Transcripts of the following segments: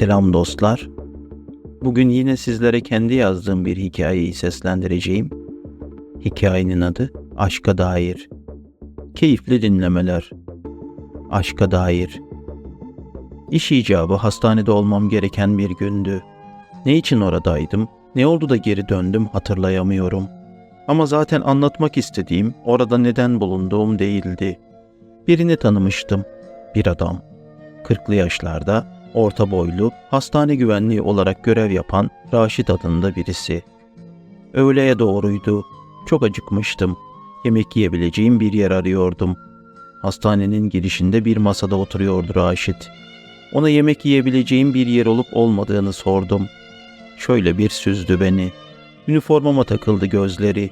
Selam dostlar. Bugün yine sizlere kendi yazdığım bir hikayeyi seslendireceğim. Hikayenin adı Aşka Dair. Keyifli dinlemeler. Aşka Dair. İş icabı hastanede olmam gereken bir gündü. Ne için oradaydım, ne oldu da geri döndüm hatırlayamıyorum. Ama zaten anlatmak istediğim orada neden bulunduğum değildi. Birini tanımıştım. Bir adam. Kırklı yaşlarda, orta boylu, hastane güvenliği olarak görev yapan Raşit adında birisi. Öğleye doğruydu. Çok acıkmıştım. Yemek yiyebileceğim bir yer arıyordum. Hastanenin girişinde bir masada oturuyordu Raşit. Ona yemek yiyebileceğim bir yer olup olmadığını sordum. Şöyle bir süzdü beni. Üniformama takıldı gözleri.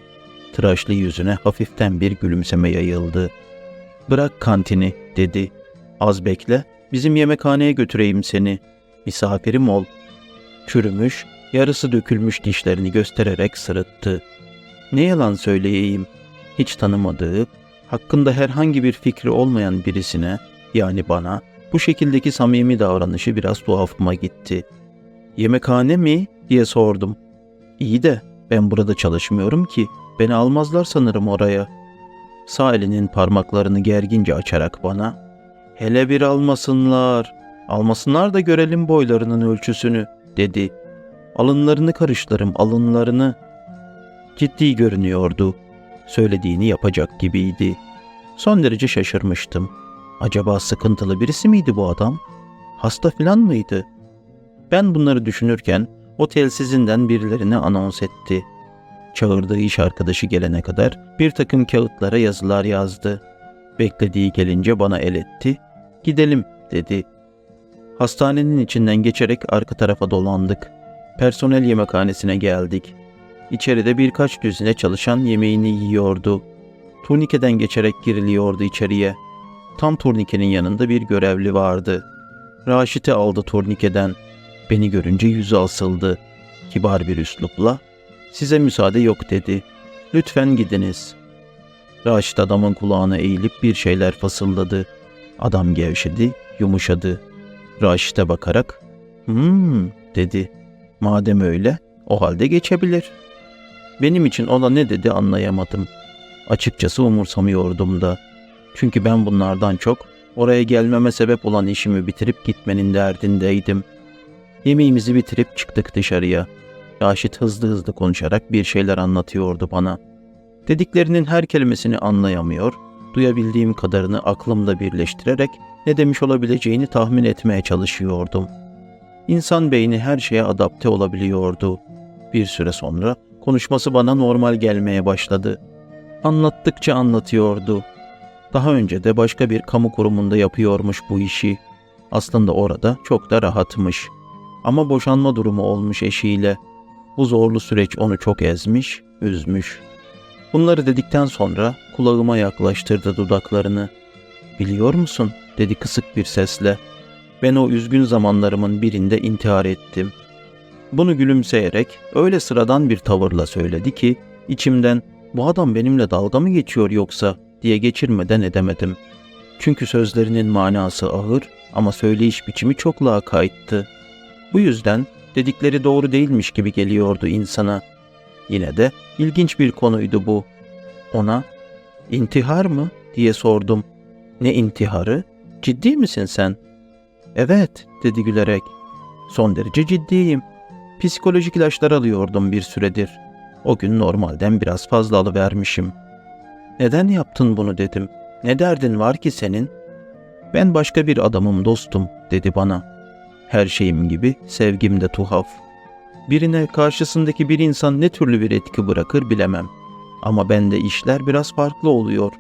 Tıraşlı yüzüne hafiften bir gülümseme yayıldı. Bırak kantini dedi. Az bekle, bizim yemekhaneye götüreyim seni. Misafirim ol. Çürümüş, yarısı dökülmüş dişlerini göstererek sırıttı. Ne yalan söyleyeyim, hiç tanımadığı, hakkında herhangi bir fikri olmayan birisine, yani bana, bu şekildeki samimi davranışı biraz tuhafıma gitti. Yemekhane mi? diye sordum. İyi de ben burada çalışmıyorum ki, beni almazlar sanırım oraya. Sağ parmaklarını gergince açarak bana, Hele bir almasınlar. Almasınlar da görelim boylarının ölçüsünü, dedi. Alınlarını karıştırım, alınlarını. Ciddi görünüyordu. Söylediğini yapacak gibiydi. Son derece şaşırmıştım. Acaba sıkıntılı birisi miydi bu adam? Hasta filan mıydı? Ben bunları düşünürken o telsizinden birilerine anons etti. Çağırdığı iş arkadaşı gelene kadar bir takım kağıtlara yazılar yazdı. Beklediği gelince bana el etti. Gidelim dedi. Hastanenin içinden geçerek arka tarafa dolandık. Personel yemekhanesine geldik. İçeride birkaç düzine çalışan yemeğini yiyordu. Turnikeden geçerek giriliyordu içeriye. Tam turnikenin yanında bir görevli vardı. Raşit'i aldı turnikeden. Beni görünce yüzü asıldı. Kibar bir üslupla size müsaade yok dedi. Lütfen gidiniz. Raşit adamın kulağına eğilip bir şeyler fısıldadı. Adam gevşedi, yumuşadı. Raşit'e bakarak, hmm dedi. Madem öyle, o halde geçebilir. Benim için ona ne dedi anlayamadım. Açıkçası umursamıyordum da. Çünkü ben bunlardan çok oraya gelmeme sebep olan işimi bitirip gitmenin derdindeydim. Yemeğimizi bitirip çıktık dışarıya. Raşit hızlı hızlı konuşarak bir şeyler anlatıyordu bana. Dediklerinin her kelimesini anlayamıyor, duyabildiğim kadarını aklımda birleştirerek ne demiş olabileceğini tahmin etmeye çalışıyordum. İnsan beyni her şeye adapte olabiliyordu. Bir süre sonra konuşması bana normal gelmeye başladı. Anlattıkça anlatıyordu. Daha önce de başka bir kamu kurumunda yapıyormuş bu işi. Aslında orada çok da rahatmış. Ama boşanma durumu olmuş eşiyle. Bu zorlu süreç onu çok ezmiş, üzmüş. Bunları dedikten sonra kulağıma yaklaştırdı dudaklarını. Biliyor musun? dedi kısık bir sesle. Ben o üzgün zamanlarımın birinde intihar ettim. Bunu gülümseyerek öyle sıradan bir tavırla söyledi ki içimden bu adam benimle dalga mı geçiyor yoksa diye geçirmeden edemedim. Çünkü sözlerinin manası ağır ama söyleyiş biçimi çok lakayttı. Bu yüzden dedikleri doğru değilmiş gibi geliyordu insana. Yine de ilginç bir konuydu bu. Ona intihar mı diye sordum. Ne intiharı? Ciddi misin sen? Evet dedi gülerek. Son derece ciddiyim. Psikolojik ilaçlar alıyordum bir süredir. O gün normalden biraz fazla alıvermişim. Neden yaptın bunu dedim. Ne derdin var ki senin? Ben başka bir adamım dostum dedi bana. Her şeyim gibi sevgim de tuhaf. Birine karşısındaki bir insan ne türlü bir etki bırakır bilemem. Ama bende işler biraz farklı oluyor.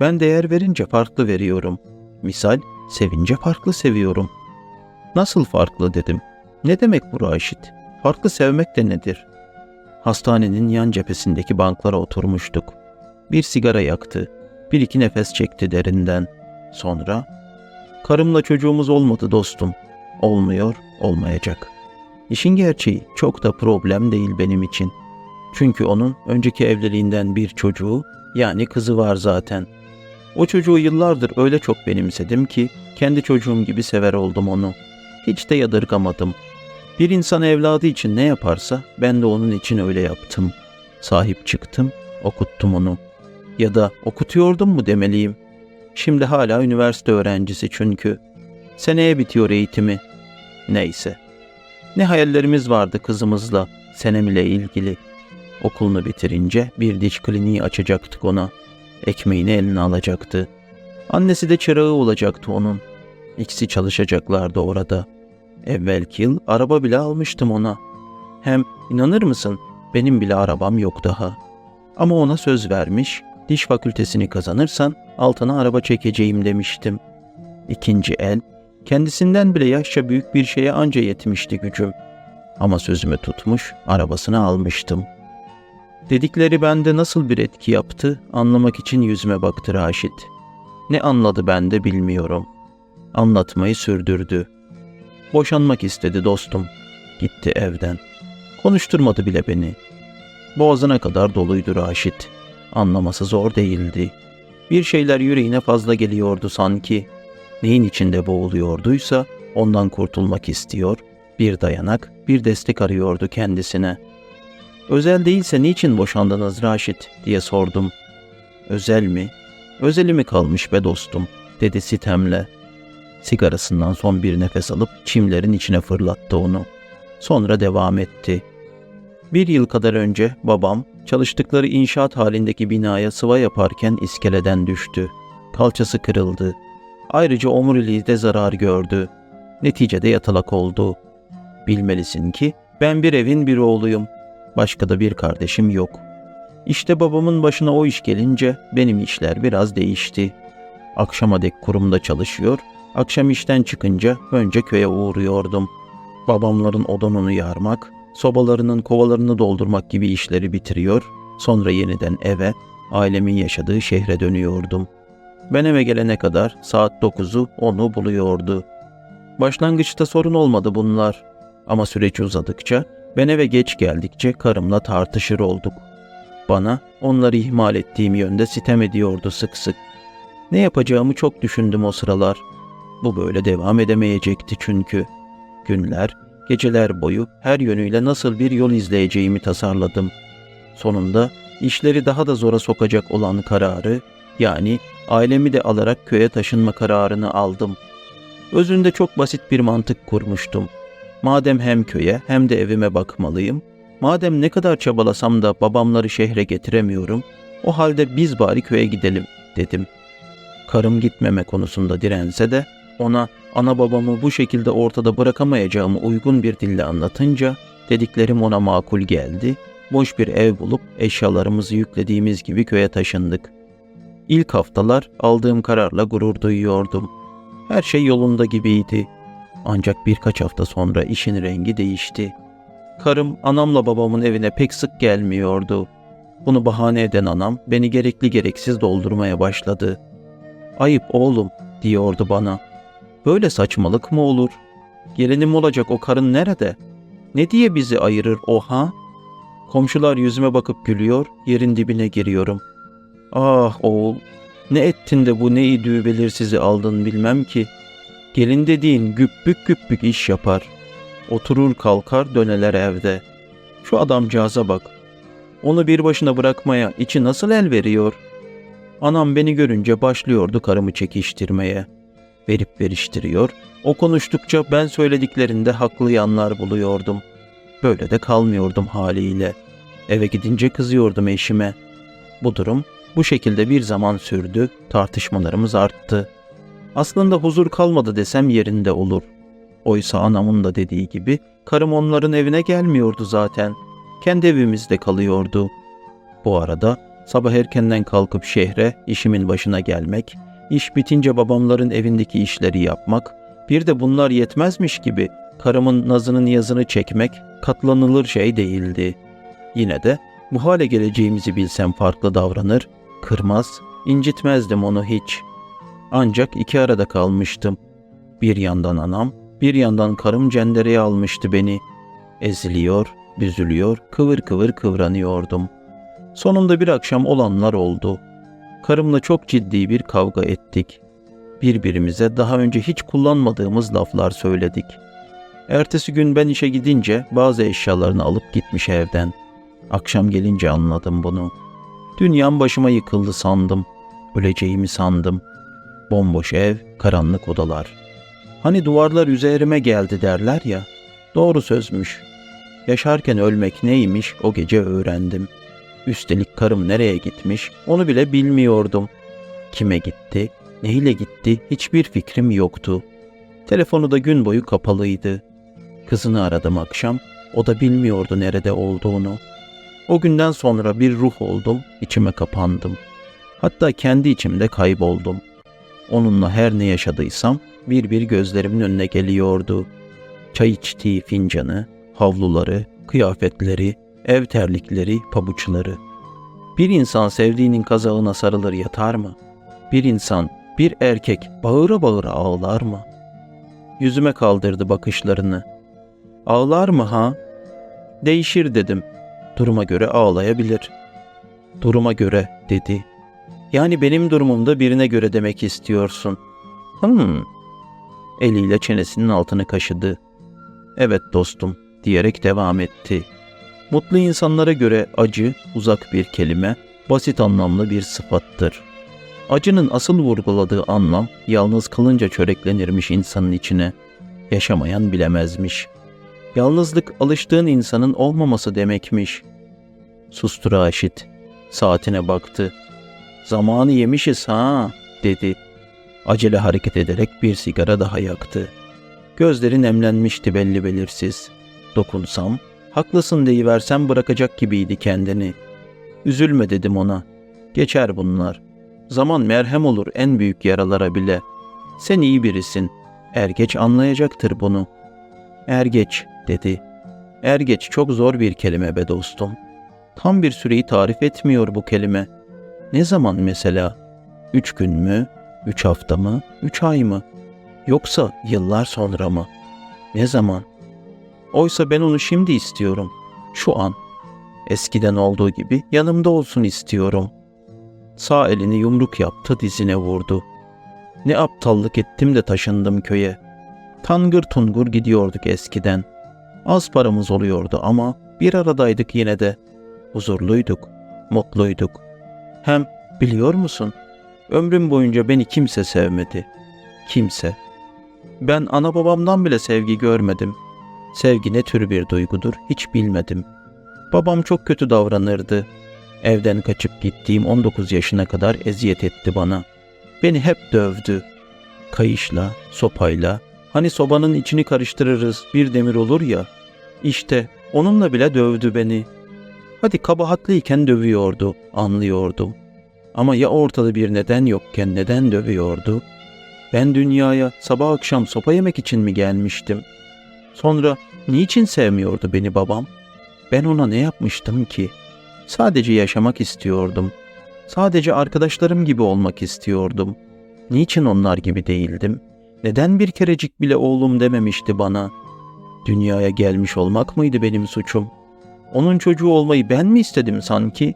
Ben değer verince farklı veriyorum. Misal sevince farklı seviyorum. Nasıl farklı dedim. Ne demek bu Raşit? Farklı sevmek de nedir? Hastanenin yan cephesindeki banklara oturmuştuk. Bir sigara yaktı. Bir iki nefes çekti derinden. Sonra, karımla çocuğumuz olmadı dostum. Olmuyor, olmayacak. İşin gerçeği çok da problem değil benim için. Çünkü onun önceki evliliğinden bir çocuğu, yani kızı var zaten. O çocuğu yıllardır öyle çok benimsedim ki kendi çocuğum gibi sever oldum onu. Hiç de yadırgamadım. Bir insan evladı için ne yaparsa ben de onun için öyle yaptım. Sahip çıktım, okuttum onu. Ya da okutuyordum mu demeliyim. Şimdi hala üniversite öğrencisi çünkü. Seneye bitiyor eğitimi. Neyse. Ne hayallerimiz vardı kızımızla, Senem ile ilgili. Okulunu bitirince bir diş kliniği açacaktık ona. Ekmeğini eline alacaktı. Annesi de çırağı olacaktı onun. İkisi çalışacaklardı orada. Evvelki yıl araba bile almıştım ona. Hem inanır mısın benim bile arabam yok daha. Ama ona söz vermiş, diş fakültesini kazanırsan altına araba çekeceğim demiştim. İkinci el, kendisinden bile yaşça büyük bir şeye anca yetmişti gücüm. Ama sözümü tutmuş, arabasını almıştım. Dedikleri bende nasıl bir etki yaptı anlamak için yüzüme baktı Raşit. Ne anladı bende bilmiyorum. Anlatmayı sürdürdü. Boşanmak istedi dostum. Gitti evden. Konuşturmadı bile beni. Boğazına kadar doluydu Raşit. Anlaması zor değildi. Bir şeyler yüreğine fazla geliyordu sanki. Neyin içinde boğuluyorduysa ondan kurtulmak istiyor, bir dayanak, bir destek arıyordu kendisine. Özel değilse niçin boşandınız Raşit diye sordum. Özel mi? Özeli mi kalmış be dostum dedi sitemle. Sigarasından son bir nefes alıp çimlerin içine fırlattı onu. Sonra devam etti. Bir yıl kadar önce babam çalıştıkları inşaat halindeki binaya sıva yaparken iskeleden düştü. Kalçası kırıldı. Ayrıca omuriliği de zarar gördü. Neticede yatalak oldu. Bilmelisin ki ben bir evin bir oğluyum. Başka da bir kardeşim yok. İşte babamın başına o iş gelince benim işler biraz değişti. Akşama dek kurumda çalışıyor, akşam işten çıkınca önce köye uğruyordum. Babamların odununu yarmak, sobalarının kovalarını doldurmak gibi işleri bitiriyor, sonra yeniden eve, ailemin yaşadığı şehre dönüyordum. Ben eve gelene kadar saat 9'u onu buluyordu. Başlangıçta sorun olmadı bunlar. Ama süreç uzadıkça, ben eve geç geldikçe karımla tartışır olduk. Bana onları ihmal ettiğim yönde sitem ediyordu sık sık. Ne yapacağımı çok düşündüm o sıralar. Bu böyle devam edemeyecekti çünkü. Günler, geceler boyu her yönüyle nasıl bir yol izleyeceğimi tasarladım. Sonunda işleri daha da zora sokacak olan kararı, yani ailemi de alarak köye taşınma kararını aldım. Özünde çok basit bir mantık kurmuştum. Madem hem köye hem de evime bakmalıyım, madem ne kadar çabalasam da babamları şehre getiremiyorum, o halde biz bari köye gidelim dedim. Karım gitmeme konusunda dirense de ona ana babamı bu şekilde ortada bırakamayacağımı uygun bir dille anlatınca dediklerim ona makul geldi. Boş bir ev bulup eşyalarımızı yüklediğimiz gibi köye taşındık. İlk haftalar aldığım kararla gurur duyuyordum. Her şey yolunda gibiydi. Ancak birkaç hafta sonra işin rengi değişti. Karım anamla babamın evine pek sık gelmiyordu. Bunu bahane eden anam beni gerekli gereksiz doldurmaya başladı. Ayıp oğlum diyordu bana. Böyle saçmalık mı olur? Gelinim olacak o karın nerede? Ne diye bizi ayırır o ha? Komşular yüzüme bakıp gülüyor, yerin dibine giriyorum. Ah oğul, ne ettin de bu neyi düğbelirsizi aldın bilmem ki. Gelin dediğin güppük güppük iş yapar. Oturur kalkar döneler evde. Şu adamcağıza bak. Onu bir başına bırakmaya içi nasıl el veriyor? Anam beni görünce başlıyordu karımı çekiştirmeye. Verip veriştiriyor. O konuştukça ben söylediklerinde haklı yanlar buluyordum. Böyle de kalmıyordum haliyle. Eve gidince kızıyordum eşime. Bu durum bu şekilde bir zaman sürdü, tartışmalarımız arttı. Aslında huzur kalmadı desem yerinde olur. Oysa anamın da dediği gibi karım onların evine gelmiyordu zaten. Kendi evimizde kalıyordu. Bu arada sabah erkenden kalkıp şehre işimin başına gelmek, iş bitince babamların evindeki işleri yapmak, bir de bunlar yetmezmiş gibi karımın nazının yazını çekmek katlanılır şey değildi. Yine de bu hale geleceğimizi bilsem farklı davranır, kırmaz, incitmezdim onu hiç. Ancak iki arada kalmıştım. Bir yandan anam, bir yandan karım cendereye almıştı beni. Eziliyor, büzülüyor, kıvır kıvır kıvranıyordum. Sonunda bir akşam olanlar oldu. Karımla çok ciddi bir kavga ettik. Birbirimize daha önce hiç kullanmadığımız laflar söyledik. Ertesi gün ben işe gidince bazı eşyalarını alıp gitmiş evden. Akşam gelince anladım bunu. Dünyam başıma yıkıldı sandım. Öleceğimi sandım. Bomboş ev, karanlık odalar. Hani duvarlar üzerime geldi derler ya. Doğru sözmüş. Yaşarken ölmek neymiş o gece öğrendim. Üstelik karım nereye gitmiş onu bile bilmiyordum. Kime gitti, neyle gitti hiçbir fikrim yoktu. Telefonu da gün boyu kapalıydı. Kızını aradım akşam, o da bilmiyordu nerede olduğunu. O günden sonra bir ruh oldum, içime kapandım. Hatta kendi içimde kayboldum. Onunla her ne yaşadıysam bir bir gözlerimin önüne geliyordu. Çay içtiği fincanı, havluları, kıyafetleri, ev terlikleri, pabuçları. Bir insan sevdiğinin kazağına sarılır yatar mı? Bir insan, bir erkek bağıra bağıra ağlar mı? Yüzüme kaldırdı bakışlarını. Ağlar mı ha? Değişir dedim. Duruma göre ağlayabilir. Duruma göre dedi. Yani benim durumumda birine göre demek istiyorsun. Hmm. Eliyle çenesinin altını kaşıdı. Evet dostum diyerek devam etti. Mutlu insanlara göre acı uzak bir kelime, basit anlamlı bir sıfattır. Acının asıl vurguladığı anlam yalnız kalınca çöreklenirmiş insanın içine. Yaşamayan bilemezmiş. Yalnızlık alıştığın insanın olmaması demekmiş. Sustu Raşit. Saatine baktı. Zamanı yemişiz ha dedi. Acele hareket ederek bir sigara daha yaktı. Gözleri nemlenmişti belli belirsiz. Dokunsam, haklısın deyiversem bırakacak gibiydi kendini. Üzülme dedim ona. Geçer bunlar. Zaman merhem olur en büyük yaralara bile. Sen iyi birisin. Ergeç anlayacaktır bunu. Ergeç dedi. Ergeç çok zor bir kelime be dostum. Tam bir süreyi tarif etmiyor bu kelime. Ne zaman mesela? Üç gün mü? Üç hafta mı? Üç ay mı? Yoksa yıllar sonra mı? Ne zaman? Oysa ben onu şimdi istiyorum. Şu an. Eskiden olduğu gibi yanımda olsun istiyorum. Sağ elini yumruk yaptı dizine vurdu. Ne aptallık ettim de taşındım köye. Tangır tungur gidiyorduk eskiden. Az paramız oluyordu ama bir aradaydık yine de. Huzurluyduk, mutluyduk. Hem biliyor musun? Ömrüm boyunca beni kimse sevmedi. Kimse. Ben ana babamdan bile sevgi görmedim. Sevgi ne tür bir duygudur hiç bilmedim. Babam çok kötü davranırdı. Evden kaçıp gittiğim 19 yaşına kadar eziyet etti bana. Beni hep dövdü. Kayışla, sopayla, hani sobanın içini karıştırırız bir demir olur ya. İşte onunla bile dövdü beni. Hadi kabahatliyken dövüyordu, anlıyordum. Ama ya ortada bir neden yokken neden dövüyordu? Ben dünyaya sabah akşam sopa yemek için mi gelmiştim? Sonra niçin sevmiyordu beni babam? Ben ona ne yapmıştım ki? Sadece yaşamak istiyordum. Sadece arkadaşlarım gibi olmak istiyordum. Niçin onlar gibi değildim? Neden bir kerecik bile oğlum dememişti bana? Dünyaya gelmiş olmak mıydı benim suçum? Onun çocuğu olmayı ben mi istedim sanki?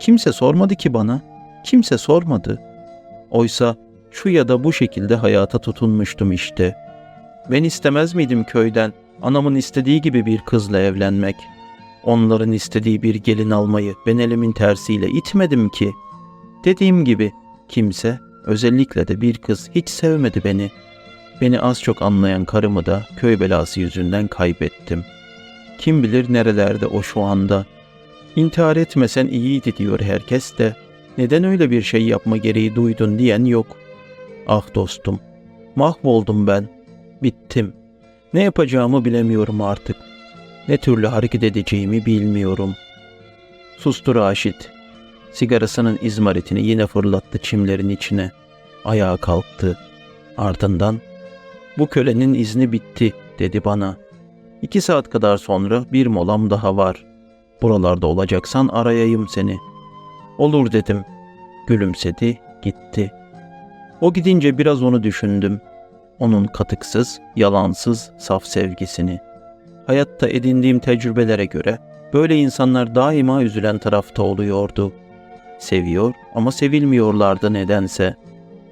Kimse sormadı ki bana. Kimse sormadı. Oysa şu ya da bu şekilde hayata tutunmuştum işte. Ben istemez miydim köyden anamın istediği gibi bir kızla evlenmek? Onların istediği bir gelin almayı ben elimin tersiyle itmedim ki. Dediğim gibi kimse, özellikle de bir kız hiç sevmedi beni. Beni az çok anlayan karımı da köy belası yüzünden kaybettim. Kim bilir nerelerde o şu anda. İntihar etmesen iyiydi diyor herkes de. Neden öyle bir şey yapma gereği duydun diyen yok. Ah dostum, mahvoldum ben. Bittim. Ne yapacağımı bilemiyorum artık. Ne türlü hareket edeceğimi bilmiyorum. Sustu Raşit. Sigarasının izmaritini yine fırlattı çimlerin içine. Ayağa kalktı. Ardından bu kölenin izni bitti dedi bana. İki saat kadar sonra bir molam daha var. Buralarda olacaksan arayayım seni. Olur dedim. Gülümsedi, gitti. O gidince biraz onu düşündüm. Onun katıksız, yalansız, saf sevgisini. Hayatta edindiğim tecrübelere göre böyle insanlar daima üzülen tarafta oluyordu. Seviyor ama sevilmiyorlardı nedense.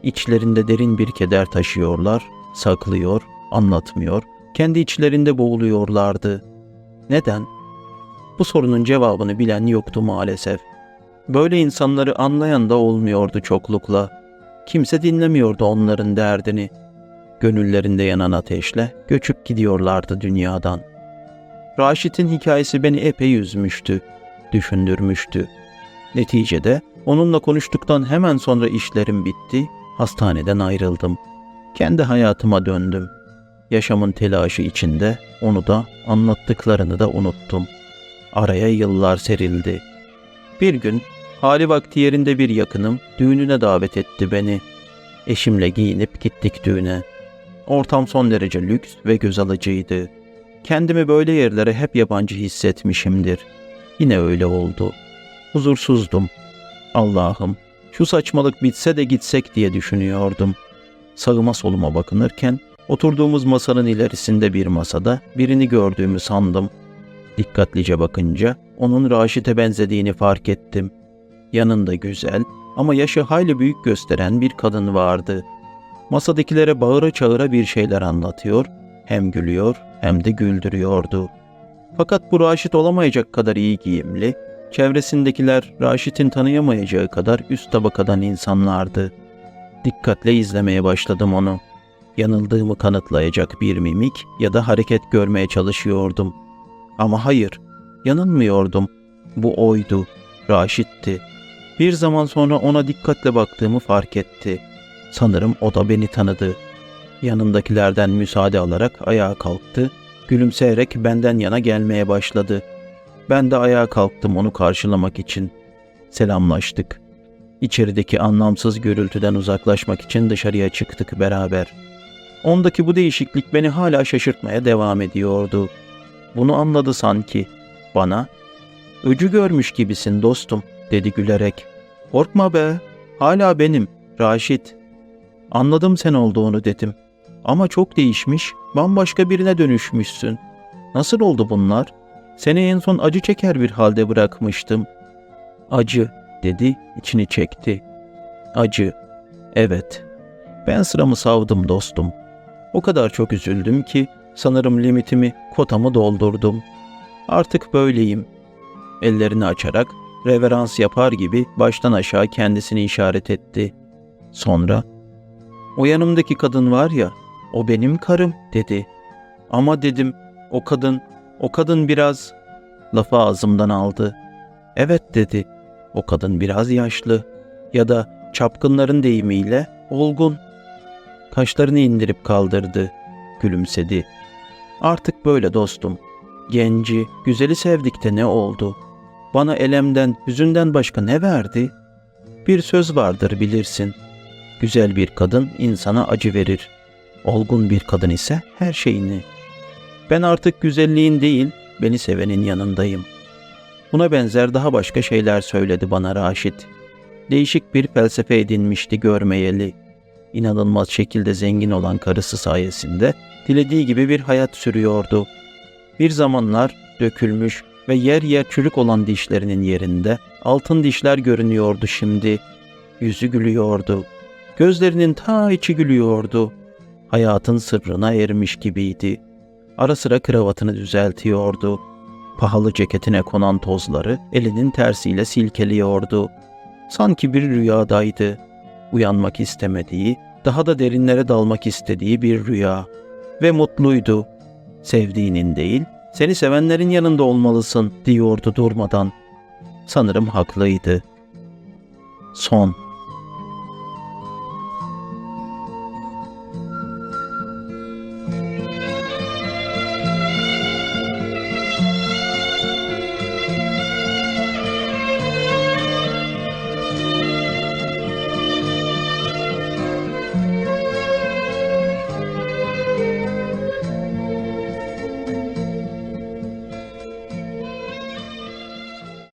İçlerinde derin bir keder taşıyorlar, saklıyor, anlatmıyor, kendi içlerinde boğuluyorlardı. Neden? Bu sorunun cevabını bilen yoktu maalesef. Böyle insanları anlayan da olmuyordu çoklukla. Kimse dinlemiyordu onların derdini. Gönüllerinde yanan ateşle göçüp gidiyorlardı dünyadan. Raşit'in hikayesi beni epey üzmüştü, düşündürmüştü. Neticede onunla konuştuktan hemen sonra işlerim bitti, hastaneden ayrıldım. Kendi hayatıma döndüm. Yaşamın telaşı içinde onu da anlattıklarını da unuttum. Araya yıllar serildi. Bir gün hali vakti yerinde bir yakınım düğününe davet etti beni. Eşimle giyinip gittik düğüne. Ortam son derece lüks ve göz alıcıydı. Kendimi böyle yerlere hep yabancı hissetmişimdir. Yine öyle oldu. Huzursuzdum. Allah'ım şu saçmalık bitse de gitsek diye düşünüyordum. Sağıma soluma bakınırken oturduğumuz masanın ilerisinde bir masada birini gördüğümü sandım. Dikkatlice bakınca onun Raşit'e benzediğini fark ettim. Yanında güzel ama yaşı hayli büyük gösteren bir kadın vardı. Masadakilere bağıra çağıra bir şeyler anlatıyor, hem gülüyor hem de güldürüyordu. Fakat bu Raşit olamayacak kadar iyi giyimli, çevresindekiler Raşit'in tanıyamayacağı kadar üst tabakadan insanlardı. Dikkatle izlemeye başladım onu. Yanıldığımı kanıtlayacak bir mimik ya da hareket görmeye çalışıyordum. Ama hayır, yanılmıyordum. Bu oydu, Raşit'ti. Bir zaman sonra ona dikkatle baktığımı fark etti. Sanırım o da beni tanıdı. Yanındakilerden müsaade alarak ayağa kalktı, gülümseyerek benden yana gelmeye başladı. Ben de ayağa kalktım onu karşılamak için. Selamlaştık. İçerideki anlamsız gürültüden uzaklaşmak için dışarıya çıktık beraber. Ondaki bu değişiklik beni hala şaşırtmaya devam ediyordu. Bunu anladı sanki. Bana, öcü görmüş gibisin dostum, dedi gülerek. Korkma be, hala benim, Raşit. Anladım sen olduğunu dedim. Ama çok değişmiş, bambaşka birine dönüşmüşsün. Nasıl oldu bunlar? Seni en son acı çeker bir halde bırakmıştım. Acı, dedi, içini çekti. Acı, evet. Ben sıramı savdım dostum. O kadar çok üzüldüm ki sanırım limitimi, kotamı doldurdum. Artık böyleyim. Ellerini açarak reverans yapar gibi baştan aşağı kendisini işaret etti. Sonra, o yanımdaki kadın var ya, o benim karım dedi. Ama dedim, o kadın, o kadın biraz... Lafı ağzımdan aldı. Evet dedi, o kadın biraz yaşlı ya da çapkınların deyimiyle olgun. Kaşlarını indirip kaldırdı, gülümsedi. Artık böyle dostum. Genci, güzeli sevdik de ne oldu? Bana elemden, hüzünden başka ne verdi? Bir söz vardır bilirsin. Güzel bir kadın insana acı verir. Olgun bir kadın ise her şeyini. Ben artık güzelliğin değil, beni sevenin yanındayım. Buna benzer daha başka şeyler söyledi bana Raşit. Değişik bir felsefe edinmişti görmeyeli. İnanılmaz şekilde zengin olan karısı sayesinde dilediği gibi bir hayat sürüyordu. Bir zamanlar dökülmüş ve yer yer çürük olan dişlerinin yerinde altın dişler görünüyordu şimdi. Yüzü gülüyordu. Gözlerinin ta içi gülüyordu. Hayatın sırrına ermiş gibiydi. Ara sıra kravatını düzeltiyordu. Pahalı ceketine konan tozları elinin tersiyle silkeliyordu. Sanki bir rüyadaydı. Uyanmak istemediği, daha da derinlere dalmak istediği bir rüya. Ve mutluydu. Sevdiğinin değil, seni sevenlerin yanında olmalısın diyordu durmadan. Sanırım haklıydı. Son